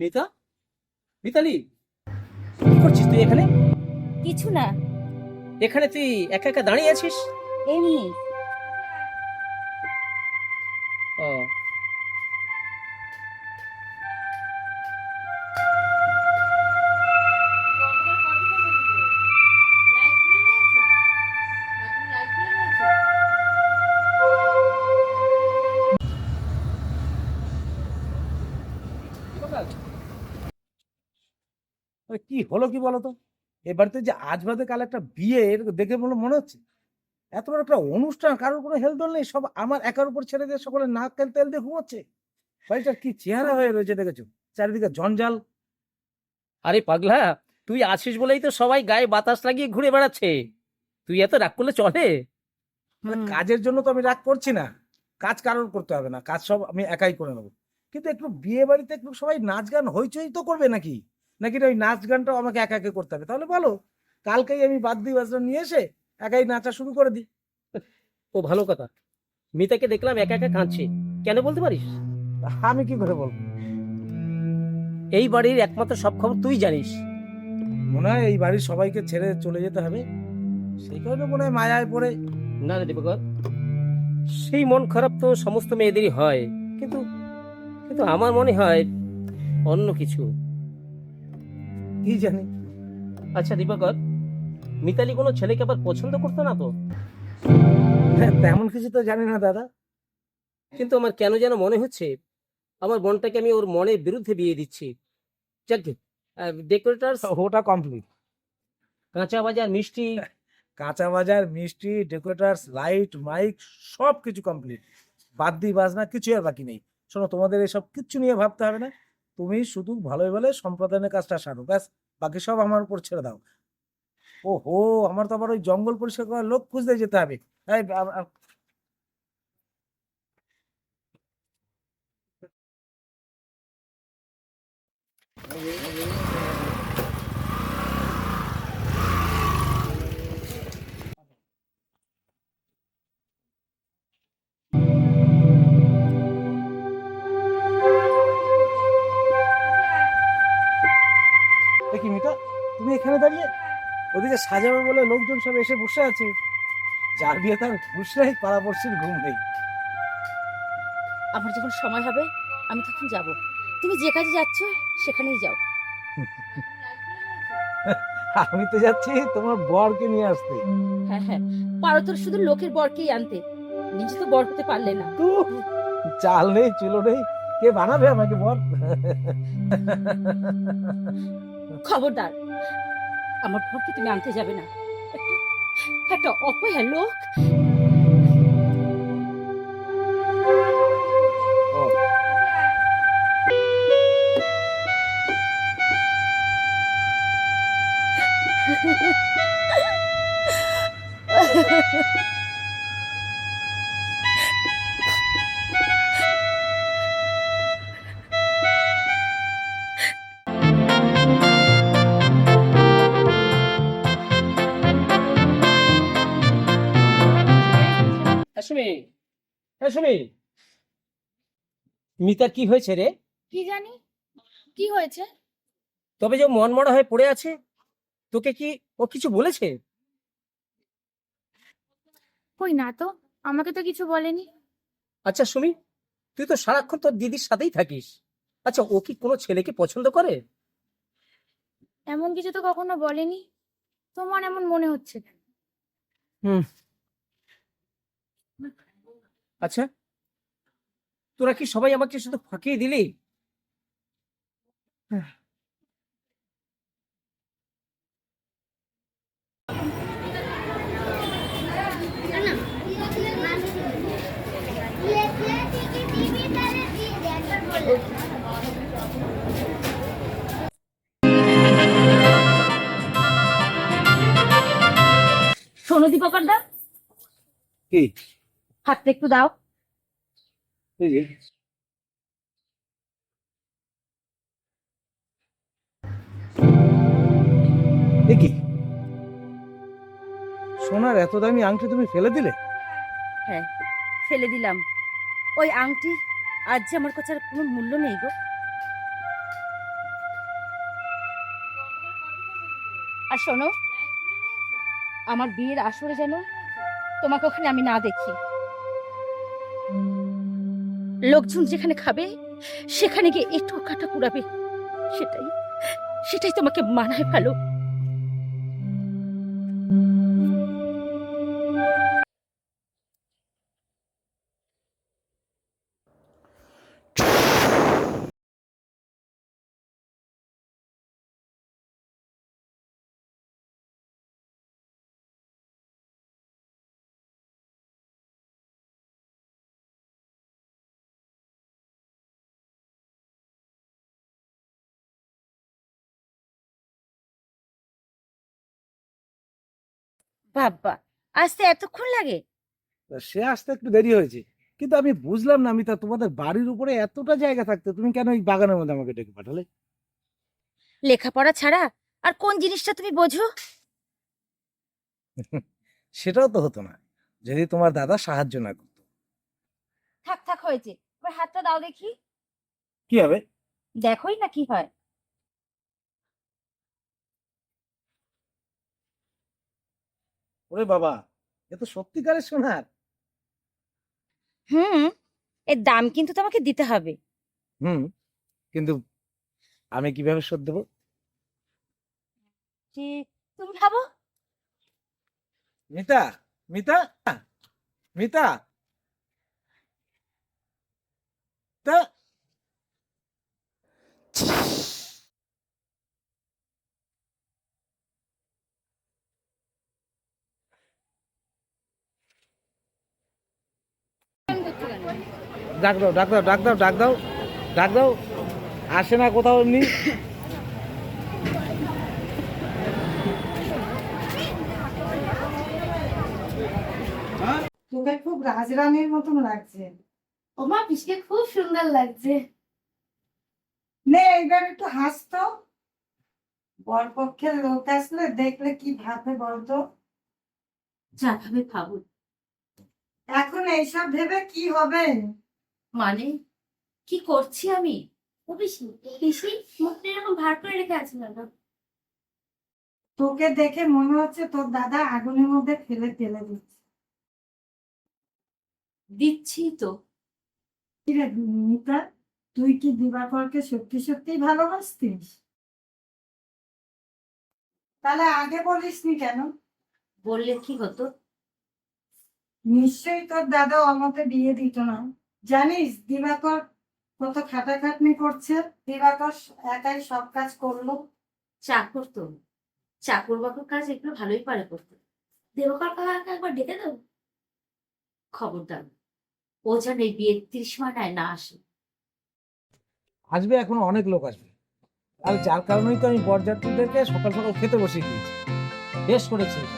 মিতা? মিতালি কি করছিস তুই এখানে? কিছু না। এখানে তুই একা একা দাঁড়িয়ে আছিস? এমনি কি হলো কি বলতো এ বাড়িতে যে আজ বাদে কাল একটা বিয়ে দেখে বলে মনে হচ্ছে। এত বড় একটা অনুষ্ঠান কারোর কোনো হেলদোল নেই সব আমার একার উপর ছেড়ে দিয়ে সকলে নাক তেল তেল দিয়ে ঘুমোচ্ছে। বাড়িটার কি চেহারা হয়ে রয়েছে দেখেছ? চারিদিকে জঞ্জাল। আরে পাগলা তুই আছিস বলেই তো সবাই গায়ে বাতাস লাগিয়ে ঘুরে বেড়াচ্ছে। তুই এত রাগ করলে চলে? মানে কাজের জন্য তো আমি রাগ করছি না। কাজ কারোর করতে হবে না কাজ সব আমি একাই করে নেব। কিন্তু একটু বিয়ে বাড়িতে একটু সবাই নাচ গান হইচই তো করবে নাকি? নাকি না ওই নাচ গানটাও আমাকে একা একা করতে হবে? তাহলে বলো কালকেই আমি বাদ দিই বাজনা নিয়ে এসে একাই নাচা শুরু করে দিই। ও ভালো কথা। মিতাকে দেখলাম একা একা কাঁদছে। কেন বলতে পারিস? আমি কি করে বলব? এই বাড়ির একমাত্র সব খবর তুই জানিস। মনে হয় এই বাড়ির সবাইকে ছেড়ে চলে যেতে হবে। সেই কারণে মনে হয় মায়ায় পড়ে। না রে দেবকর সেই মন খারাপ তো সমস্ত মেয়েদেরই হয়। কিন্তু কিন্তু আমার মনে হয় অন্য কিছু। কি জানি। আচ্ছা দীপকর মিতালি কোনো ছেলেকে আবার পছন্দ করতো না তো? হ্যাঁ, তেমন কিছু তো জানি না দাদা। কিন্তু আমার কেন যেন মনে হচ্ছে আমার বোনটাকে আমি ওর মনের বিরুদ্ধে বিয়ে দিচ্ছি। যাক ডেকোরেটার ওটা কমপ্লিট কাঁচা বাজার মিষ্টি। কাঁচা বাজার মিষ্টি ডেকোরেটার্স লাইট মাইক সব কিছু কমপ্লিট বাদ দিই বাজনা কিছু আর বাকি নেই। শোনো তোমাদের এসব কিচ্ছু নিয়ে ভাবতে হবে না। তুমি শুধু ভালোই ভালো সম্প্রদানের কাজটা সারো ব্যাস বাকি সব আমার উপর ছেড়ে দাও। ও হো আমার তো আবার ওই জঙ্গল পরিষ্কার করার লোক খুঁজতে যেতে হবে। এই, এখানে দাঁড়িয়ে ওদিকে সাজাবে বলে লোকজন সব এসে বসে আছে। যার বিয়ে তার ঘুষ নেই পাড়াপড়শির ঘুম নেই। আমার যখন সময় হবে আমি তখন যাব। তুমি যে কাজে যাচ্ছ সেখানেই যাও। আমি তো যাচ্ছি তোমার বরকে নিয়ে আসতে। হ্যাঁ হ্যাঁ। পারো তোর শুধু লোকের বরকেই আনতে। নিজে তো বর হতে পারলে না। তো চাল নেই চুলো নেই। কে বানাবে আমাকে বল খবরদার আমার বরকে তুমি আনতে যাবে না। একটা একটা লোক সুমি। হ্যাঁ সুমি। মিতার কি হয়েছে রে? কি জানি? কি হয়েছে? তবে যে মন মরা হয়ে পড়ে আছে তোকে কি ও কিছু বলেছে? কই না তো আমাকে তো কিছু বলেনি। আচ্ছা সুমি তুই তো সারাক্ষণ তোর দিদির সাথেই থাকিস। আচ্ছা ও কি কোনো ছেলেকে পছন্দ করে? এমন কিছু তো কখনো বলেনি। তোমার এমন মনে হচ্ছে কেন? আচ্ছা তোরা কি সবাই আমাকে শুধু ফাঁকিয়ে দিলি? দা কি? হাতটা একটু দাও। কি? সোনার এত দামি আংটি তুমি ফেলে দিলে? হ্যাঁ ফেলে দিলাম। ওই আংটি আজ যে আমার কাছে আর কোনো মূল্য নেই গো। আর শোনো আমার বিয়ের আসরে যেন তোমাকে ওখানে আমি না দেখি। লোকজন যেখানে খাবে সেখানে গিয়ে একটু কাটা পুরাবে সেটাই সেটাই তোমাকে মানায় ভালো। বাবা আসতে এতক্ষণ লাগে? সে আসতে একটু দেরি হয়েছে কিন্তু আমি বুঝলাম না মিতা তোমাদের বাড়ির উপরে এতটা জায়গা থাকতে তুমি কেন এই বাগানের মধ্যে আমাকে ডেকে পাঠালে? লেখাপড়া ছাড়া আর কোন জিনিসটা তুমি বোঝো? সেটাও তো হতো না যদি তোমার দাদা সাহায্য না করতো। থাক থাক হয়েছে। এবার হাতটা দাও দেখি। কি হবে? দেখোই না কি হয়। ওরে বাবা এ তো সত্যিকারের সোনার। হুম এর দাম কিন্তু তোমাকে দিতে হবে। হুম কিন্তু আমি কীভাবে শোধ দেবো? যে তুমি ভাবো মিতা মিতা মিতা। তা ডাক দাও ডাক দাও ডাক দাও ডাক দাও ডাক দাও। আসে না কোথাও এমনি। তোকে খুব রাজরানীর মতন লাগছে। ওমা পিসকে খুব সুন্দর লাগছে। নে এইবার একটু হাসতো। বরপক্ষের লোক আসলে দেখলে কি ভাবে বলতো? যা ভাবে ভাবো এখন এইসব ভেবে কি হবে? মানে? কি করছি আমি? ও পিসি পিসি মুখটা এরকম ভার করে রেখে আছে না তোকে দেখে মনে হচ্ছে তোর দাদা আগুনের মধ্যে ফেলে ফেলে দিচ্ছে। দিচ্ছি তো। কিরে মিতা তুই কি দিবাকরকে সত্যি সত্যি ভালোবাসতিস? তাহলে আগে বলিসনি কেন? বললে কি হতো? নিশ্চয়ই তোর দাদা অমতে বিয়ে দিত না। জানিস দিবাকর কত খাটাখাটনি করছে। দিবাকর একাই সব কাজ করল। চাকর তো। চাকর বাকর কাজ এগুলো ভালোই পারে করতে। দেবকার কাকাকে একবার ডেকে দেবো খবরদার। ও যেন এই বিয়ের ত্রিশ মানায় না আসে। আসবে এখন অনেক লোক আসবে। আর যার কারণেই তো আমি বরযাত্রীদেরকে সকাল সকাল খেতে বসে গিয়েছি বেশ করেছিস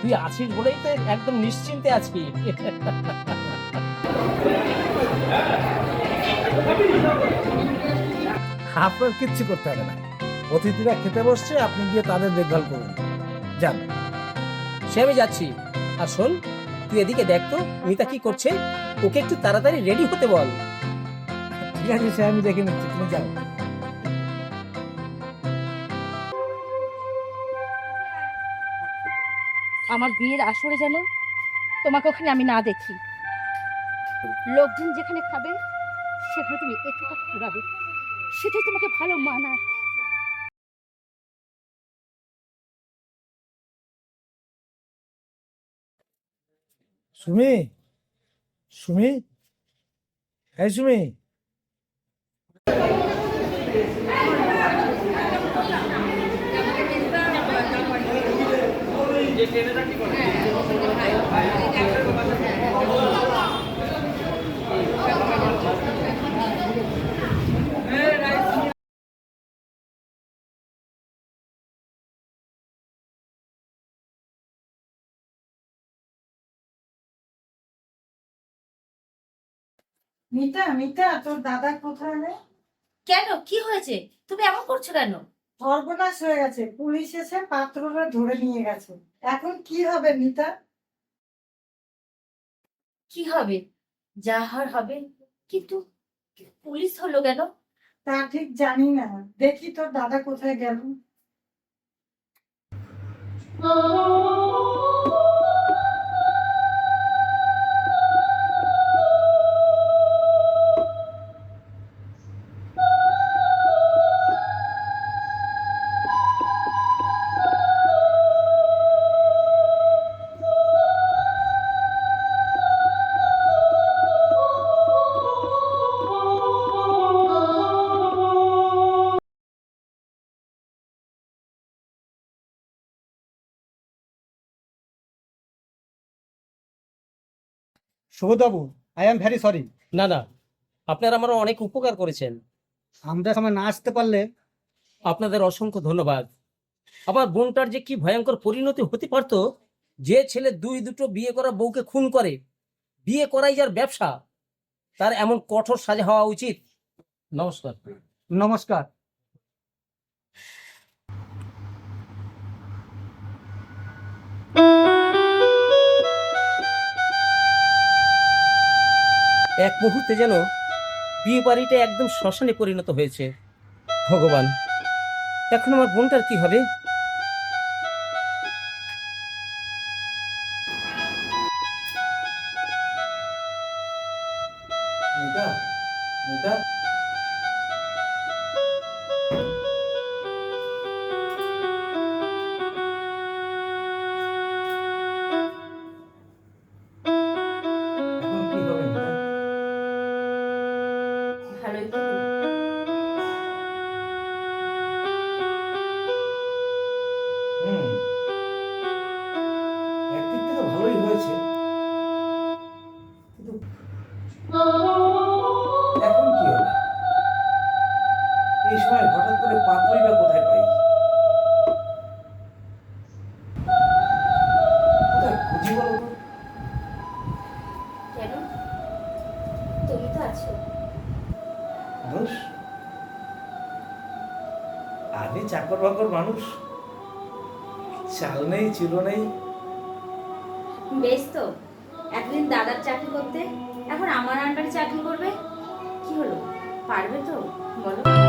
তুই আছিস বলেই তো একদম নিশ্চিন্তে আছি আপনার কিচ্ছু করতে হবে না। অতিথিরা খেতে বসছে আপনি গিয়ে তাদের দেখভাল করুন। যান। সে আমি যাচ্ছি। আর শোন তুই এদিকে দেখ তো মিতা কি করছে? ওকে একটু তাড়াতাড়ি রেডি হতে বল। ঠিক আছে সে আমি দেখে নিচ্ছি তুমি যাও। আমার বিয়ের আসরে যেন তোমাকে ওখানে আমি না দেখি। লোকজন যেখানে খাবে, সেখানে তুমি একটু কথা পুরাবে সেটাই তোমাকে ভালো মানায়। সুমি সুমি, এই সুমি। মিতা মিতা তোর দাদা কোথায় রে? কেন? কি হয়েছে? তুমি এমন করছ কেন? সর্বনাশ হয়ে গেছে। পুলিশ এসে পাত্ররা ধরে নিয়ে গেছে। এখন কি হবে মিতা? কি হবে? যা হওয়ার হবে কিন্তু পুলিশ হলো কেন? তা ঠিক জানি না। দেখি তোর দাদা কোথায় গেল। সুবোধবাবু আই এম ভেরি সরি না না আপনারা আমার অনেক উপকার করেছেন। আমরা সময় না আসতে পারলে আপনাদের অসংখ্য ধন্যবাদ। আবার বোনটার যে কি ভয়ঙ্কর পরিণতি হতে পারতো যে ছেলে দুই দুটো বিয়ে করা বউকে খুন করে বিয়ে করাই যার ব্যবসা তার এমন কঠোর সাজা হওয়া উচিত। নমস্কার। নমস্কার। এক মুহূর্তে যেন বিয়ে বাড়িটা একদম শ্মশানে পরিণত হয়েছে। ভগবান, এখন আমার বোনটার কি হবে? হয়েছে। কিন্তু এখন কি হবে? এই সময় হঠাৎ করে পাত্রই বা কোথায় পাই? কোথায় খুঁজি বলো কেন? তুমি তো আছো। মানুষ? আমি চাকর বাকর মানুষ। চাল নেই চিলো নেই বেশ তো। এতদিন দাদার চাকরি করতে, এখন আমার আন্ডারে চাকরি করবে? কি হলো? পারবে তো? বলো।